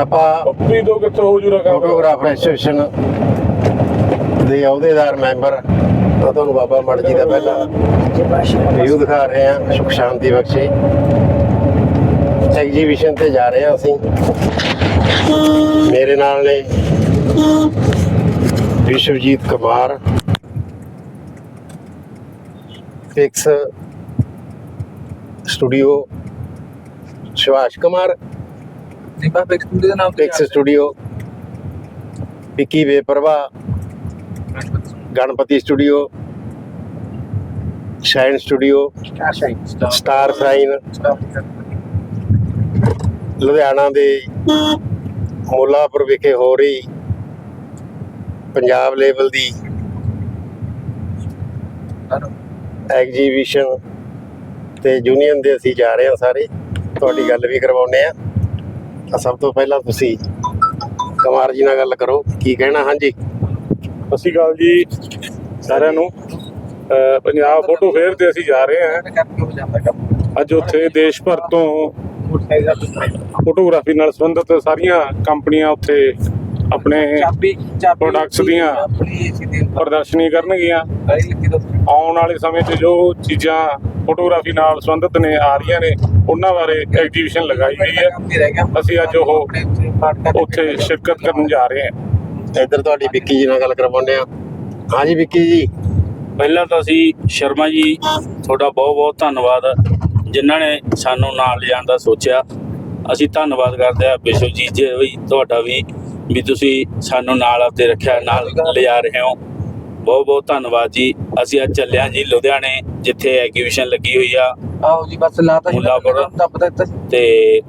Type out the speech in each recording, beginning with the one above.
ਆਪਾਂ ਵੀ ਦੋ ਕਿੱਥੋਂ ਹੋ ਜੂਰਾ ਕੰਮ? ਫੋਟੋਗ੍ਰਾਫਰ ਐਸੋਸੀਏਸ਼ਨ ਦੇ ਅਹੁਦੇਦਾਰ ਮੈਂਬਰ ਤਾਂ ਤੁਹਾਨੂੰ ਬਾਬਾ ਮੜ ਜੀ ਦਾ ਪਹਿਲਾ ਵੀਊ ਦਿਖਾ ਰਹੇ ਹਾਂ। ਸੁਖ ਸ਼ਾਂਤੀ ਬਖਸ਼ੇ। ਐਗਜੀਬਿਸ਼ਨ ਤੇ ਜਾ ਰਹੇ ਹਾਂ ਅਸੀਂ। ਮੇਰੇ ਨਾਲ ਨੇ Vishwajit Kumar. Fix studio Shivash Kumar. Studio ਦਾ ਨਾਮ fix studio Vicky Beparwah Ganpati studio shine studio star sign Ludhiana ਦੇ ਮੁੱਲਾਪੁਰ ਵਿਖੇ ਹੋ ਰਹੀ ਪੰਜਾਬ ਲੈਵਲ ਦੀ ਐਗਜੀਬਿਸ਼ਨ ਤੇ ਯੂਨੀਅਨ ਦੇ ਅਸੀਂ ਜਾ ਰਹੇ ਹਾਂ ਸਾਰੇ। ਤੁਹਾਡੀ ਗੱਲ ਵੀ ਕਰਵਾਉਨੇ ਆ ਤਾਂ ਸਭ ਤੋਂ ਪਹਿਲਾਂ ਤੁਸੀਂ ਕੁਮਾਰ ਜੀ ਨਾਲ ਗੱਲ ਕਰੋ ਕੀ ਕਹਿਣਾ? ਹਾਂਜੀ। ਸਤਿ ਸ਼੍ਰੀ ਅਕਾਲ ਜੀ ਸਾਰਿਆਂ ਨੂੰ। ਅਹ ਪੰਜਾਬ ਫੋਟੋ ਫੇਅਰ ਤੇ ਅਸੀਂ ਜਾ ਰਹੇ ਹਾਂ। ਅੱਜ ਉੱਥੇ ਦੇਸ਼ ਭਰ ਤੋਂ ਫੋਟੋਗ੍ਰਾਫੀ ਨਾਲ ਸੰਬੰਧਿਤ ਸਾਰੀਆਂ ਕੰਪਨੀਆਂ ਉੱਥੇ ਆਪਣੇ ਚਾਬੀ ਚਾਬੀ Products ਦੀਆਂ ਪ੍ਰਦਰਸ਼ਨੀ ਕਰਨਗੀਆਂ। ਆਉਣ ਵਾਲੇ ਸਮੇਂ 'ਚ ਜੋ ਚੀਜ਼ਾਂ ਫੋਟੋਗ੍ਰਾਫੀ ਨਾਲ ਸੰਬੰਧਿਤ ਨੇ ਆ ਰਹੀਆਂ ਨੇ ਉਹਨਾਂ ਬਾਰੇ ਐਗਜੀਬਿਸ਼ਨ ਲਗਾਈ ਗਈ ਹੈ। ਅਸੀਂ ਅੱਜ ਉਹ ਉੱਥੇ ਸ਼ਿਰਕਤ ਕਰਨ ਜਾ ਰਹੇ ਹਾਂ। ਇੱਧਰ ਤੁਹਾਡੀ ਵਿੱਕੀ ਜੀ ਨਾਲ ਗੱਲ ਕਰਵਾਉਂਦੇ ਆ ਹਾਂਜੀ ਵਿੱਕੀ ਜੀ। ਪਹਿਲਾਂ ਤਾਂ ਅਸੀਂ ਸ਼ਰਮਾ ਜੀ ਤੁਹਾਡਾ ਬਹੁਤ ਬਹੁਤ ਧੰਨਵਾਦ ਜਿਨ੍ਹਾਂ ਨੇ ਸਾਨੂੰ ਨਾਲ ਲਿਜਾਣ ਦਾ ਸੋਚਿਆ। ਅਸੀਂ ਧੰਨਵਾਦ ਕਰਦੇ ਹਾਂ ਵਿਸ਼ਵਜੀਤ ਜੀ ਵੀ ਤੁਹਾਡਾ ਵੀ ਵੀ ਤੁਸੀਂ ਸਾਨੂੰ ਨਾਲ ਆਪਦੇ ਰੱਖਿਆ ਨਾਲ ਲਿਜਾ ਰਹੇ ਹੋ। ਬਹੁਤ ਬਹੁਤ ਧੰਨਵਾਦ ਜੀ। ਅਸੀਂ ਅੱਜ ਚੱਲੇ ਹਾਂ ਜੀ ਲੁਧਿਆਣੇ ਜਿੱਥੇ ਐਗਜੀਬਿਸ਼ਨ ਲੱਗੀ ਹੋਈ ਆ। ਆਓ ਜੀ ਬਸ ਲਾਤਾ ਮੁੱਲਾਂਪੁਰ। ਦੱਬ ਦਿੱਤਾ ਤੇ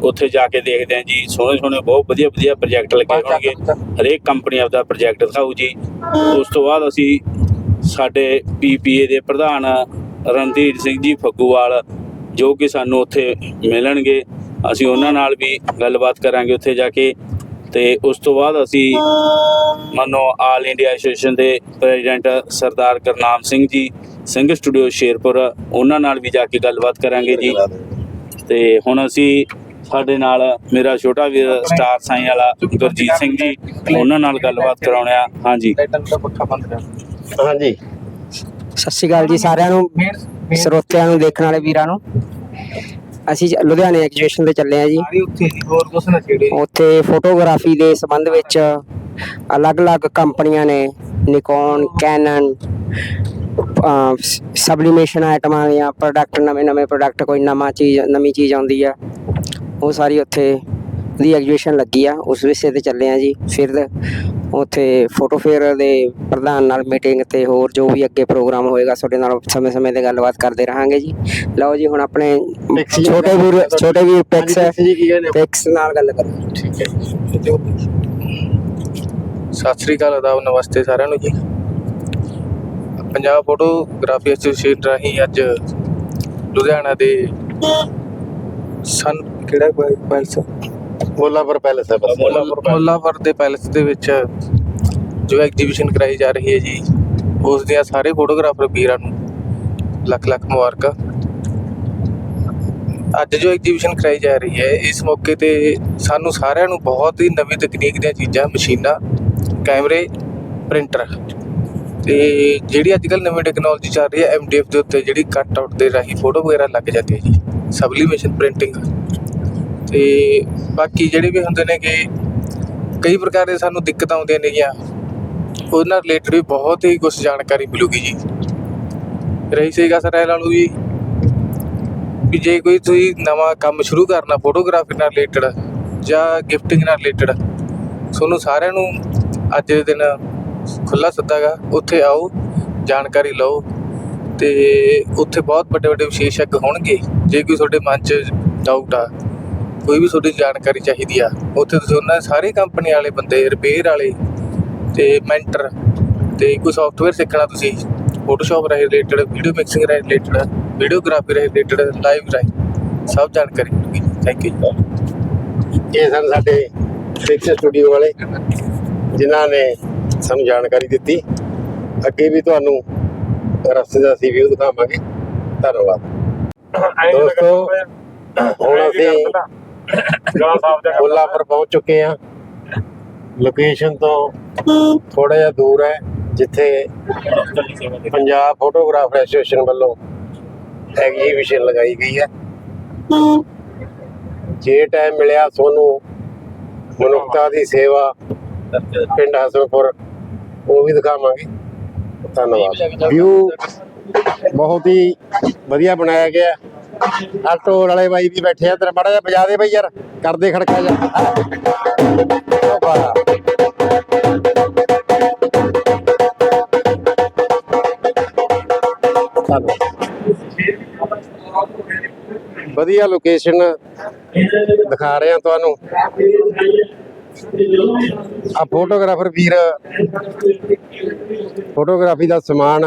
ਉੱਥੇ ਜਾ ਕੇ ਦੇਖਦੇ ਹਾਂ ਜੀ। ਸੋਹਣੇ ਸੋਹਣੇ ਬਹੁਤ ਵਧੀਆ ਵਧੀਆ ਪ੍ਰੋਜੈਕਟ ਲੱਗੇ ਹੋਣਗੇ। ਹਰੇਕ ਕੰਪਨੀ ਆਪਦਾ ਪ੍ਰੋਜੈਕਟ ਦਿਖਾਊ ਜੀ। ਉਸ ਤੋਂ ਬਾਅਦ ਅਸੀਂ ਸਾਡੇ ਪੀਪੀਏ ਦੇ ਪ੍ਰਧਾਨ ਰਣਧੀਰ ਸਿੰਘ ਜੀ ਫੱਗੂਵਾਲ ਜੋ ਕਿ ਸਾਨੂੰ ਉੱਥੇ ਮਿਲਣਗੇ। ਅਸੀਂ ਉਹਨਾਂ ਨਾਲ ਵੀ ਗੱਲਬਾਤ ਕਰਾਂਗੇ ਉੱਥੇ ਜਾ ਕੇ। ਤੇ ਉਸ ਤੋਂ ਬਾਅਦ ਅਸੀਂ ਮੰਨੋ ਆਲ ਇੰਡੀਆ ਐਸੋਸੀਏਸ਼ਨ ਦੇ ਪ੍ਰੈਜ਼ੀਡੈਂਟ ਸਰਦਾਰ ਕਰਨਾਮ ਸਿੰਘ ਜੀ ਸਿੰਘ ਸਟੂਡੀਓ ਸ਼ੇਰਪੁਰ ਉਹਨਾਂ ਨਾਲ ਵੀ ਜਾ ਕੇ ਗੱਲਬਾਤ ਕਰਾਂਗੇ ਜੀ। ਤੇ ਹੁਣ ਅਸੀਂ ਸਾਡੇ ਨਾਲ ਮੇਰਾ ਛੋਟਾ ਵੀਰ ਸਟਾਰ ਸਾਈ ਵਾਲਾ ਗੁਰਜੀਤ ਸਿੰਘ ਜੀ ਉਹਨਾਂ ਨਾਲ ਗੱਲਬਾਤ ਕਰਾਉਣੇ ਆ। ਹਾਂਜੀ। ਹਾਂਜੀ। ਸਤਿ ਸ਼੍ਰੀ ਅਕਾਲ ਜੀ ਸਾਰਿਆਂ ਨੂੰ ਸਰੋਤਿਆਂ ਨੂੰ ਦੇਖਣ ਵਾਲੇ ਵੀਰਾਂ ਨੂੰ। ਅਸੀਂ ਜ- ਲੁਧਿਆਣੇ ਐਗਜੀਬਿਸ਼ਨ ਤੇ ਚੱਲੇ ਆ ਜੀ। ਸਾਰੀ ਉੱਥੇ ਜੀ ਹੋਰ ਕੁਛ ਨਾ ਛੇੜੇ। ਉੱਥੇ ਫੋਟੋਗ੍ਰਾਫੀ ਦੇ ਸੰਬੰਧ ਵਿੱਚ ਅਲੱਗ-ਅਲੱਗ ਕੰਪਨੀਆਂ ਨੇ ਨਿਕੋਨ ਕੈਨਨ ਸਬਲੀਮੇਸ਼ਨ ਆਈਟਮਾਂ ਜਾਂ ਪ੍ਰੋਡਕਟ ਨਵੇਂ-ਨਵੇਂ ਪ੍ਰੋਡਕਟ ਕੋਈ ਨਵਾਂ ਚੀਜ਼ ਨਵੀਂ ਚੀਜ਼ ਆਉਂਦੀ ਆ। ਉਹ ਸਾਰੀ ਉੱਥੇ ਦੀ ਐਗਜੀਬਿਸ਼ਨ ਲੱਗੀ ਆ। ਉਸ ਵਿਸ਼ੇ ਤੇ ਚੱਲੇ ਆ ਜੀ। ਫਿਰ ਉੱਥੇ ਫੋਟੋ ਫੇਅਰ ਦੇ ਪ੍ਰਧਾਨ ਨਾਲ ਮੀਟਿੰਗ ਤੇ ਹੋਰ ਜੋ ਵੀ ਅੱਗੇ ਪ੍ਰੋਗਰਾਮ ਹੋਏਗਾ ਤੁਹਾਡੇ ਨਾਲ ਸਮੇਂ-ਸਮੇਂ ਤੇ ਗੱਲਬਾਤ ਕਰਦੇ ਰਹਾਂਗੇ ਜੀ। ਲਓ ਜੀ ਹੁਣ ਆਪਣੇ ਛੋਟੇ ਵੀਰ ਛੋਟੇ ਵੀਰ ਪਿਕਸ ਪਿਕਸ ਨਾਲ ਗੱਲ ਕਰੋ। ਠੀਕ ਹੈ ਸਤਿ ਸ੍ਰੀ ਅਕਾਲ ਆਦਾਬ ਨਮਸਤੇ ਸਾਰਿਆਂ ਨੂੰ ਜੀ। ਪੰਜਾਬ ਫੋਟੋਗ੍ਰਾਫੀ ਐਸੋਸੀਏਸ਼ਨ ਰਾਹੀਂ ਅੱਜ ਲੁਧਿਆਣਾ ਦੇ ਸਨ ਕਿਹੜਾ ਪੈਲਸ ਮੁੱਲਾਪੁਰ ਪੈਲਸ ਹੈ ਬਸ। ਮੁੱਲਾਪੁਰ ਦੇ ਪੈਲਸ ਦੇ ਵਿੱਚ ਜੋ ਐਗਜੀਬਿਸ਼ਨ ਕਰਾਈ ਜਾ ਰਹੀ ਹੈ ਜੀ ਉਸ ਦੀਆਂ ਸਾਰੇ ਫੋਟੋਗ੍ਰਾਫਰ ਵੀਰਾਂ ਨੂੰ ਲੱਖ ਲੱਖ ਮੁਬਾਰਕਾਂ। ਅੱਜ ਜੋ ਐਗਜੀਬਿਸ਼ਨ ਕਰਾਈ ਜਾ ਰਹੀ ਹੈ ਇਸ ਮੌਕੇ ਤੇ ਸਾਨੂੰ ਸਾਰਿਆਂ ਨੂੰ ਬਹੁਤ ਹੀ ਨਵੀਂ ਤਕਨੀਕ ਦੀਆਂ ਚੀਜ਼ਾਂ ਮਸ਼ੀਨਾਂ ਕੈਮਰੇ ਪ੍ਰਿੰਟਰ ਤੇ ਜਿਹੜੀ ਅੱਜ ਕੱਲ ਨਵੀਂ ਟੈਕਨੋਲੋਜੀ ਚੱਲ ਰਹੀ ਹੈ ਐਮਡੀਐਫ ਦੇ ਉੱਤੇ ਜਿਹੜੀ ਕੱਟ ਆਊਟ ਦੇ ਰਾਹੀਂ ਫੋਟੋ ਵਗੈਰਾ ਲੱਗ ਜਾਂਦੀ ਹੈ ਜੀ। Sublimation printing. ਤੇ ਬਾਕੀ ਜਿਹੜੇ ਵੀ ਹੁੰਦੇ ਨੇ ਕਿ ਕਈ ਪ੍ਰਕਾਰ ਦੇ ਸਾਨੂੰ ਦਿੱਕਤਾਂ ਆਉਂਦੀਆਂ ਨੇਗੀਆਂ। ਉਹਦੇ ਨਾਲ ਰਿਲੇਟਡ ਵੀ ਬਹੁਤ ਹੀ ਕੁਝ ਜਾਣਕਾਰੀ ਮਿਲੂਗੀ ਜੀ। ਰਹੀ ਸਹੀ ਗੱਲ ਸਰ ਨਾਲ ਵੀ ਵੀ ਜੇ ਕੋਈ ਤੁਸੀਂ ਨਵਾਂ ਕੰਮ ਸ਼ੁਰੂ ਕਰਨਾ ਫੋਟੋਗ੍ਰਾਫੀ ਨਾਲ ਰਿਲੇਟਡ ਜਾਂ ਗਿਫਟਿੰਗ ਨਾਲ ਰਿਲੇਟਡ ਤੁਹਾਨੂੰ ਸਾਰਿਆਂ ਨੂੰ ਅੱਜ ਦੇ ਦਿਨ ਖੁੱਲਾ ਸੱਦਾਗਾ ਉੱਥੇ ਆਓ, ਜਾਣਕਾਰੀ ਲਓ ਤੇ ਉੱਥੇ ਬਹੁਤ ਵੱਡੇ ਵੱਡੇ ਵਿਸ਼ੇਸ਼ਕ ਹੋਣਗੇ। ਜੇ ਕੋਈ ਤੁਹਾਡੇ ਮਨ 'ਚ ਡਾਊਟ ਆ ਕੋਈ ਵੀ ਤੁਹਾਡੀ ਜਾਣਕਾਰੀ ਚਾਹੀਦੀ ਆ ਉੱਥੇ ਤੁਸੀਂ ਉਹਨਾਂ ਸਾਰੇ ਕੰਪਨੀ ਵਾਲੇ ਬੰਦੇ ਰਿਪੇਅਰ ਵਾਲੇ ਤੇ ਮੈਂਟਰ ਤੇ ਕੋਈ ਸੌਫਟਵੇਅਰ ਸਿੱਖਣਾ ਤੁਸੀਂ ਫੋਟੋਸ਼ਾਪ ਰਾਹੀਂ ਰਿਲੇਟਡ ਵੀਡੀਓ ਮਿਕਸਿੰਗ ਰਾਹੀਂ ਰਿਲੇਟਡ ਵੀਡੀਓਗ੍ਰਾਫੀ ਰਾਹੀਂ ਰਿਲੇਟਡ ਲਾਈਵ ਰਾਹੀਂ ਸਭ ਜਾਣਕਾਰੀ ਮਿਲੂਗੀ। ਥੈਂਕ ਯੂ ਇਹ ਸਨ ਸਾਡੇ ਫਿਕਸ ਸਟੂਡੀਓ ਵਾਲੇ ਜਿਨ੍ਹਾਂ ਨੇ ਸਾਨੂੰ ਜਾਣਕਾਰੀ ਦਿੱਤੀ। ਅੱਗੇ ਵੀ ਤੁਹਾਨੂੰ ਰਸਤੇ ਦਾ ਅਸੀਂ ਵੀਊ ਦਿਖਾਵਾਂਗੇ। ਧੰਨਵਾਦ। ਦੋਸਤੋ, ਹੁਣ ਅਸੀਂ ਗਲਾ ਪਹੁੰਚ ਚੁੱਕੇ ਆ ਲੋਕੇਸ਼ਨ ਤੋਂ ਥੋੜਾ ਜਿਹਾ ਦੂਰ ਹੈ, ਜਿੱਥੇ ਪੰਜਾਬ ਫੋਟੋਗ੍ਰਾਫਰ ਐਸੋਸੀਏਸ਼ਨ ਵੱਲੋਂ ਐਗਜੀਬਿਸ਼ਨ ਲਗਾਈ ਗਈ ਹੈ। ਜੇ ਟਾਈਮ ਮਿਲਿਆ ਤੁਹਾਨੂੰ, ਮਨੁੱਖਤਾ ਦੀ ਸੇਵਾ ਪਿੰਡ ਹਸਨਪੁਰ, ਉਹ ਵੀ ਦਿਖਾਵਾਂਗੇ। ਧੰਨਵਾਦ। ਵਿਊ ਬਹੁਤ ਹੀ ਵਧੀਆ ਬਣਾਇਆ ਗਿਆ ਆਟੋ ਵਾਲੇ ਬਾਈ ਵੀ ਬੈਠੇ ਆ ਤੇਰਾ ਮਾੜਾ ਜਿਹਾ ਵਜਾ ਦੇ ਬਈ ਯਾਰ, ਕਰਦੇ ਖੜਕਾ ਜਾ ਵਾਹ। ਵਧੀਆ ਲੋਕੇਸ਼ਨ ਦਿਖਾ ਰਹੇ ਆ ਤੁਹਾਨੂੰ ਆ ਫੋਟੋਗ੍ਰਾਫਰ ਵੀਰ ਫੋਟੋਗ੍ਰਾਫੀ ਦਾ ਸਮਾਨ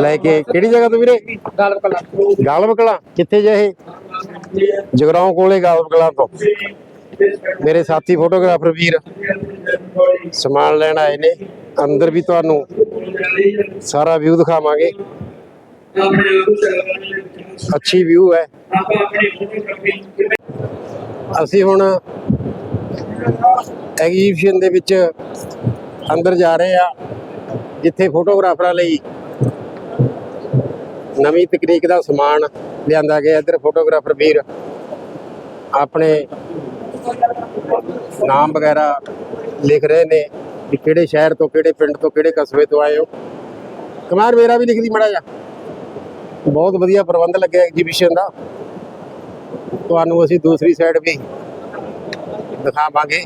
ਲੈ ਕੇ ਕਿਹੜੀ ਜਗ੍ਹਾ ਤੋਂ ਵੀਰੇ? ਗਾਲਬ ਕਲਾ। ਗਾਲਬ ਕਲਾਂ ਕਿੱਥੇ ਜੇ ਇਹ? ਜਗਰਾਉਂ ਕੋਲੇ ਗਾਲਬ ਕਲਾਂ ਤੋਂ। ਮੇਰੇ ਸਾਥੀ ਫੋਟੋਗ੍ਰਾਫਰ ਵੀਰ, ਸਮਾਨ ਲੈਣ ਆਏ ਨੇ। ਅੰਦਰ ਵੀ ਤੁਹਾਨੂੰ ਸਾਰਾ ਵਿਊ ਦਿਖਾਵਾਂਗੇ। ਅੱਛੀ ਵਿਊ ਹੈ। ਅਸੀਂ ਹੁਣ ਐਗਜੀਬਿਸ਼ਨ ਦੇ ਵਿੱਚ ਅੰਦਰ ਜਾ ਰਹੇ ਆ ਜਿੱਥੇ ਫੋਟੋਗ੍ਰਾਫਰਾਂ ਲਈ ਨਵੀਂ ਤਕਨੀਕ ਦਾ ਸਮਾਨ ਲਿਆਂਦਾ ਗਿਆ। ਇੱਧਰ ਫੋਟੋਗ੍ਰਾਫਰ ਵੀਰ ਆਪਣੇ ਨਾਮ ਵਗੈਰਾ ਲਿਖ ਰਹੇ ਨੇ ਵੀ ਕਿਹੜੇ ਸ਼ਹਿਰ ਤੋਂ, ਕਿਹੜੇ ਪਿੰਡ ਤੋਂ, ਕਿਹੜੇ ਕਸਬੇ ਤੋਂ ਆਏ ਹੋ। ਕੁਮਾਰ, ਮੇਰਾ ਵੀ ਲਿਖ ਦੀ ਮੜਾ ਜਾ ਬਹੁਤ ਵਧੀਆ ਪ੍ਰਬੰਧ ਲੱਗਿਆ ਐਗਜੀਬਿਸ਼ਨ ਦਾ। ਤੁਹਾਨੂੰ ਅਸੀਂ ਦੂਸਰੀ ਸਾਈਡ ਵੀ ਦਿਖਾਵਾਂਗੇ।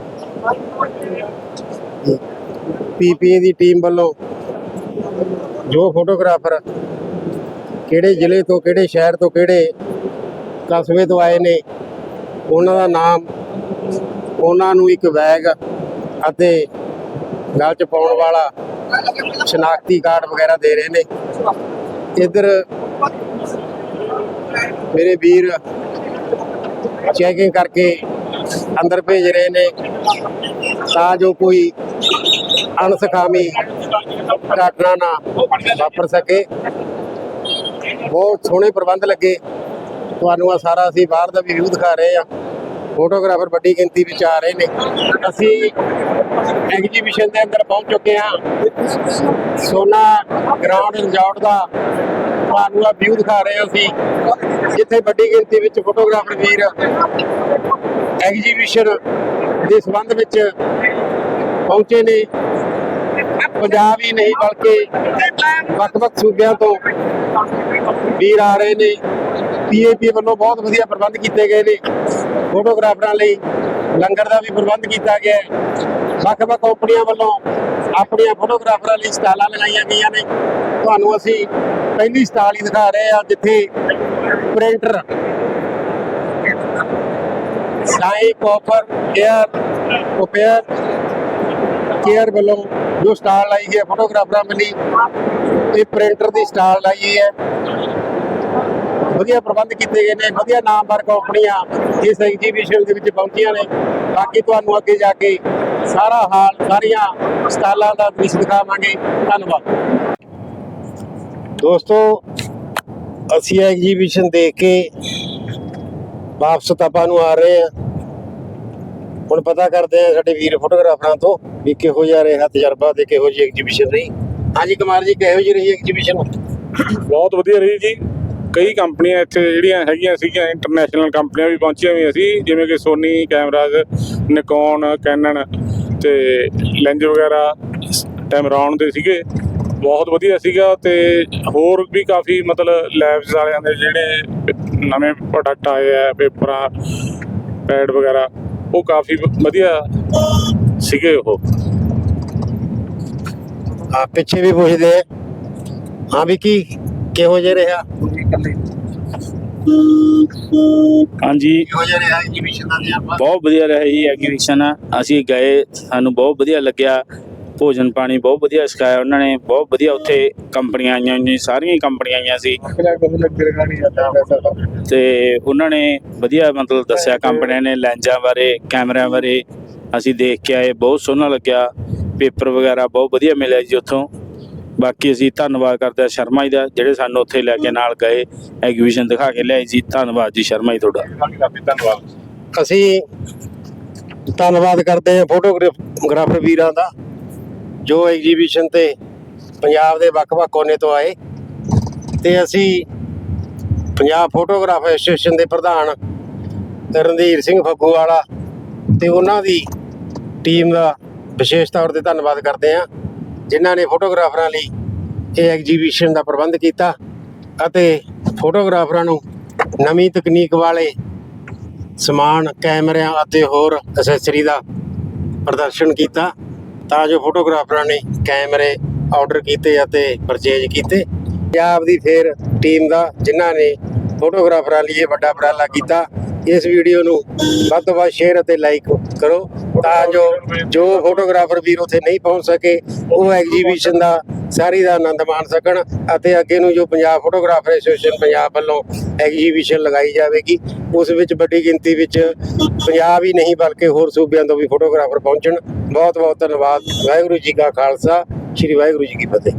ਪੀਪੀਏ ਦੀ ਟੀਮ ਵੱਲੋਂ ਜੋ ਫੋਟੋਗ੍ਰਾਫਰ ਕਿਹੜੇ ਜ਼ਿਲ੍ਹੇ ਤੋਂ, ਕਿਹੜੇ ਸ਼ਹਿਰ ਤੋਂ, ਕਿਹੜੇ ਕਸਬੇ ਤੋਂ ਆਏ ਨੇ, ਉਹਨਾਂ ਦਾ ਨਾਮ, ਉਹਨਾਂ ਨੂੰ ਇੱਕ ਬੈਗ ਅਤੇ ਗਲ ਚ ਪਾਉਣ ਵਾਲਾ ਸ਼ਨਾਖਤੀ ਕਾਰਡ ਵਗੈਰਾ ਦੇ ਰਹੇ ਨੇ। ਇੱਧਰ ਮੇਰੇ ਵੀਰ ਚੈਕਿੰਗ ਕਰਕੇ ਅੰਦਰ ਭੇਜ ਰਹੇ ਨੇ ਤਾਂ ਜੋ ਕੋਈ ਅਣਸਖਾਮੀ ਘਟਨਾ ਨਾ ਵਾਪਰ ਸਕੇ। ਬਹੁਤ ਸੋਹਣੇ ਪ੍ਰਬੰਧ ਲੱਗੇ। ਤੁਹਾਨੂੰ ਆ ਸਾਰਾ ਅਸੀਂ ਬਾਹਰ ਦਾ ਵੀ ਵਿਊ ਦਿਖਾ ਰਹੇ ਆ ਫੋਟੋਗ੍ਰਾਫਰ ਵੱਡੀ ਗਿਣਤੀ ਵਿੱਚ ਆ ਰਹੇ ਨੇ। ਅਸੀਂ ਐਗਜੀਬਿਸ਼ਨ ਦੇ ਅੰਦਰ ਪਹੁੰਚ ਚੁੱਕੇ ਹਾਂ। ਸੋਨਾ ਗਰਾਊਂਡ ਰਿਜ਼ੋਰਟ ਦਾ ਤੁਹਾਨੂੰ ਆ ਵਿਊ ਦਿਖਾ ਰਹੇ ਹਾਂ ਅਸੀਂ। ਜਿੱਥੇ ਵੱਡੀ ਗਿਣਤੀ ਵਿੱਚ ਫੋਟੋਗ੍ਰਾਫਰ ਵੀਰ ਐਗਜੀਬਿਸ਼ਨ ਦੇ ਸੰਬੰਧ ਵਿੱਚ ਪਹੁੰਚੇ ਨੇ। ਪੰਜਾਬ ਹੀ ਨਹੀਂ, ਬਲਕਿ ਵੱਖ-ਵੱਖ ਸੂਬਿਆਂ ਤੋਂ ਵੀਰ ਆ ਰਹੇ ਨੇ। ਪੀਏਪੀ ਵੱਲੋਂ ਬਹੁਤ ਵਧੀਆ ਪ੍ਰਬੰਧ ਕੀਤੇ ਗਏ ਨੇ। ਫੋਟੋਗ੍ਰਾਫਰਾਂ ਲਈ ਲੰਗਰ ਦਾ ਵੀ ਪ੍ਰਬੰਧ ਕੀਤਾ ਗਿਆ ਹੈ। ਵੱਖ-ਵੱਖ ਕੰਪਨੀਆਂ ਵੱਲੋਂ ਆਪਣੀਆਂ ਫੋਟੋਗ੍ਰਾਫਰਾਂ ਲਈ ਸਟਾਲਾਂ ਲਗਾਈਆਂ ਗਈਆਂ ਨੇ। ਤੁਹਾਨੂੰ ਅਸੀਂ ਪਹਿਲੀ ਸਟਾਲ ਹੀ ਦਿਖਾ ਰਹੇ ਹਾਂ, ਜਿੱਥੇ ਪ੍ਰਿੰਟਰ ਸਾਈ ਕਾਪਰ 에ਅਰ ਕੋਪੇਅਰ ਕੇਅਰ ਵੱਲੋਂ ਜੋ ਸਟਾਲ ਲਾਈ ਗਈ ਹੈ ਫੋਟੋਗ੍ਰਾਫਰਾਂ ਲਈ, ਇਹ ਪ੍ਰਿੰਟਰ ਦੀ ਸਟਾਲ ਲਾਈ ਹੈ। ਵਧੀਆ ਪ੍ਰਬੰਧ ਕੀਤੇ ਗਏ ਨੇ ਵਧੀਆ ਨਾਮਵਰ ਕੰਪਨੀਆਂ ਇਸ ਐਗਜੀਬਿਸ਼ਨ ਦੇ ਵਿੱਚ ਪਹੁੰਚੀਆਂ ਨੇ। ਬਾਕੀ ਤੁਹਾਨੂੰ ਅੱਗੇ ਜਾ ਕੇ ਸਾਰਾ ਹਾਲ ਸਾਰੀਆਂ ਸਟਾਲਾਂ ਦਾ ਦ੍ਰਿਸ਼ ਦਿਖਾਵਾਂਗੇ। ਧੰਨਵਾਦ। ਦੋਸਤੋ ਅਸੀਂ ਐਗਜੀਬਿਸ਼ਨ ਦੇਖ ਕੇ ਵਾਪਸ ਤਪਾ ਨੂੰ ਆ ਰਹੇ ਹਾਂ। ਹੁਣ ਪਤਾ ਕਰਦੇ ਆ ਸਾਡੇ ਵੀਰ ਫੋਟੋਗ੍ਰਾਫਰਾਂ ਤੋਂ ਵੀ ਕਿਹੋ ਜਿਹਾ ਰਿਹਾ ਤਜਰਬਾ ਤੇ ਕਿਹੋ ਜਿਹੀ ਐਗਜੀਬਿਸ਼ਨ ਰਹੀ। ਹਾਂਜੀ ਕੁਮਾਰ ਜੀ ਕਿਹੋ ਜਿਹੀ ਰਹੀ ਐਗਜੀਬਿਸ਼ਨ ਬਹੁਤ ਵਧੀਆ ਰਹੀ ਜੀ। ਕਈ ਕੰਪਨੀਆਂ ਇੱਥੇ ਜਿਹੜੀਆਂ ਹੈਗੀਆਂ ਸੀਗੀਆਂ ਇੰਟਰਨੈਸ਼ਨਲ ਕੰਪਨੀਆਂ ਵੀ ਪਹੁੰਚੀਆਂ ਹੋਈਆਂ ਸੀ, ਜਿਵੇਂ ਕਿ ਸੋਨੀ ਕੈਮਰਾਜ਼ ਨਿਕੋਨ ਕੈਨਨ ਤੇ ਲੈਂਜ ਵਗੈਰਾ ਟੈਮਰੌਨ ਦੇ ਸੀਗੇ, ਬਹੁਤ ਵਧੀਆ ਸੀਗਾ ਤੇ ਹੋਰ ਵੀ ਕਾਫੀ ਮਤਲਬ ਲੈਬਸ ਵਾਲਿਆਂ ਦੇ ਜਿਹੜੇ ਨਵੇਂ ਪ੍ਰੋਡਕਟ ਆਏ ਆ ਪੇਪਰਾਂ ਪੈਡ ਵਗੈਰਾ, ਉਹ ਕਾਫੀ ਵਧੀਆ ਸੀਗੇ ਉਹ। ਆ ਪਿੱਛੇ ਵੀ ਪੁੱਛਦੇ ਆ, ਹਾਂ ਵੀ ਕੀ, ਕਿਹੋ ਜਿਹਾ ਰਿਹਾ? ਹਾਂਜੀ। ਕਿਹੋ ਜਿਹਾ ਰਿਹਾ ਐਗਜੀਬਿਸ਼ਨ ਦਾ ਤਜਰਬਾ ਬਹੁਤ ਵਧੀਆ ਰਿਹਾ ਜੀ ਐਗਜੀਬਿਸ਼ਨ ਅਸੀਂ ਗਏ ਸਾਨੂੰ ਬਹੁਤ ਵਧੀਆ ਲੱਗਿਆ। ਭੋਜਨ ਪਾਣੀ ਬਹੁਤ ਵਧੀਆ ਸਿਖਾਇਆ ਉਹਨਾਂ ਨੇ। ਬਹੁਤ ਵਧੀਆ ਉੱਥੇ ਕੰਪਨੀਆਂ ਆਈਆਂ ਹੋਈਆਂ ਸੀ, ਸਾਰੀਆਂ ਹੀ ਕੰਪਨੀਆਂ ਆਈਆਂ ਸੀ। ਤੇ ਉਹਨਾਂ ਨੇ ਵਧੀਆ ਮਤਲਬ ਦੱਸਿਆ ਕੰਪਨੀਆਂ ਨੇ ਲੈਂਜਾਂ ਬਾਰੇ ਕੈਮਰਿਆਂ ਬਾਰੇ। ਅਸੀਂ ਦੇਖ ਕੇ ਆਏ ਬਹੁਤ ਸੋਹਣਾ ਲੱਗਿਆ। ਪੇਪਰ ਵਗੈਰਾ ਬਹੁਤ ਵਧੀਆ ਮਿਲਿਆ ਜੀ ਉੱਥੋਂ। ਬਾਕੀ ਅਸੀਂ ਧੰਨਵਾਦ ਕਰਦੇ ਹਾਂ ਸ਼ਰਮਾ ਜੀ ਦਾ ਜਿਹੜੇ ਸਾਨੂੰ ਉੱਥੇ ਲੈ ਕੇ ਨਾਲ ਗਏ ਐਗਜੀਬਿਸ਼ਨ ਦਿਖਾ ਕੇ ਲਿਆਏ ਸੀ ਧੰਨਵਾਦ ਜੀ ਸ਼ਰਮਾ ਜੀ ਤੁਹਾਡਾ। ਕਾਫੀ ਧੰਨਵਾਦ। ਅਸੀਂ ਧੰਨਵਾਦ ਕਰਦੇ ਹਾਂ ਫੋਟੋਗ੍ਰਾਫਰ ਵੀਰਾਂ ਦਾ ਜੋ ਐਗਜੀਬਿਸ਼ਨ ਤੇ ਪੰਜਾਬ ਦੇ ਵੱਖ-ਵੱਖ ਕੋਨੇ ਤੋਂ ਆਏ। ਤੇ ਅਸੀਂ ਪੰਜਾਬ ਫੋਟੋਗ੍ਰਾਫਰ ਐਸੋਸੀਏਸ਼ਨ ਦੇ ਪ੍ਰਧਾਨ ਰਣਧੀਰ ਸਿੰਘ ਫੱਗੂ ਵਾਲਾ ਤੇ ਉਹਨਾਂ ਦੀ ਟੀਮ ਦਾ ਵਿਸ਼ੇਸ਼ ਤੌਰ ਤੇ ਧੰਨਵਾਦ ਕਰਦੇ ਹਾਂ। ਜਿਨ੍ਹਾਂ ਨੇ ਫੋਟੋਗ੍ਰਾਫਰਾਂ ਲਈ ਇਹ ਐਗਜੀਬਿਸ਼ਨ ਦਾ ਪ੍ਰਬੰਧ ਕੀਤਾ ਅਤੇ ਫੋਟੋਗ੍ਰਾਫਰਾਂ ਨੂੰ ਨਵੀਂ ਤਕਨੀਕ ਵਾਲੇ ਸਮਾਨ, ਕੈਮਰਿਆਂ ਅਤੇ ਹੋਰ ਅਸੈਸਰੀ ਦਾ ਪ੍ਰਦਰਸ਼ਨ ਕੀਤਾ ਤਾਂ ਜੋ ਫੋਟੋਗ੍ਰਾਫਰਾਂ ਨੇ ਕੈਮਰੇ ਆਰਡਰ ਕੀਤੇ ਅਤੇ ਪਰਚੇਜ ਕੀਤੇ। ਪੰਜਾਬ ਦੀ ਫੇਰ ਟੀਮ ਦਾ, ਜਿਨ੍ਹਾਂ ਨੇ ਫੋਟੋਗ੍ਰਾਫਰਾਂ ਲਈ ਇਹ ਵੱਡਾ ਉਪਰਾਲਾ ਕੀਤਾ। ਇਸ ਵੀਡੀਓ ਨੂੰ ਵੱਧ ਤੋਂ ਵੱਧ ਸ਼ੇਅਰ ਅਤੇ ਲਾਈਕ ਕਰੋ ਤਾਂ ਜੋ ਜੋ ਫੋਟੋਗ੍ਰਾਫਰ ਵੀਰ ਉੱਥੇ ਨਹੀਂ ਪਹੁੰਚ ਸਕੇ, ਉਹ ਐਗਜੀਬਿਸ਼ਨ ਦਾ ਸਾਰੀ ਦਾ ਆਨੰਦ ਮਾਣ ਸਕਣ ਅਤੇ ਅੱਗੇ ਨੂੰ ਜੋ ਪੰਜਾਬ ਫੋਟੋਗ੍ਰਾਫਰ ਐਸੋਸੀਏਸ਼ਨ ਪੰਜਾਬ ਵੱਲੋਂ ਐਗਜੀਬਿਸ਼ਨ ਲਗਾਈ ਜਾਵੇਗੀ, ਉਸ ਵਿੱਚ ਵੱਡੀ ਗਿਣਤੀ ਵਿੱਚ ਪੰਜਾਬ ਹੀ ਨਹੀਂ ਬਲਕਿ ਹੋਰ ਸੂਬਿਆਂ ਤੋਂ ਵੀ ਫੋਟੋਗ੍ਰਾਫਰ ਪਹੁੰਚਣ। ਬਹੁਤ ਬਹੁਤ ਧੰਨਵਾਦ। ਵਾਹਿਗੁਰੂ ਜੀ ਕਾ ਖਾਲਸਾ, ਸ੍ਰੀ ਵਾਹਿਗੁਰੂ ਜੀ ਕੀ ਫਤਿਹ।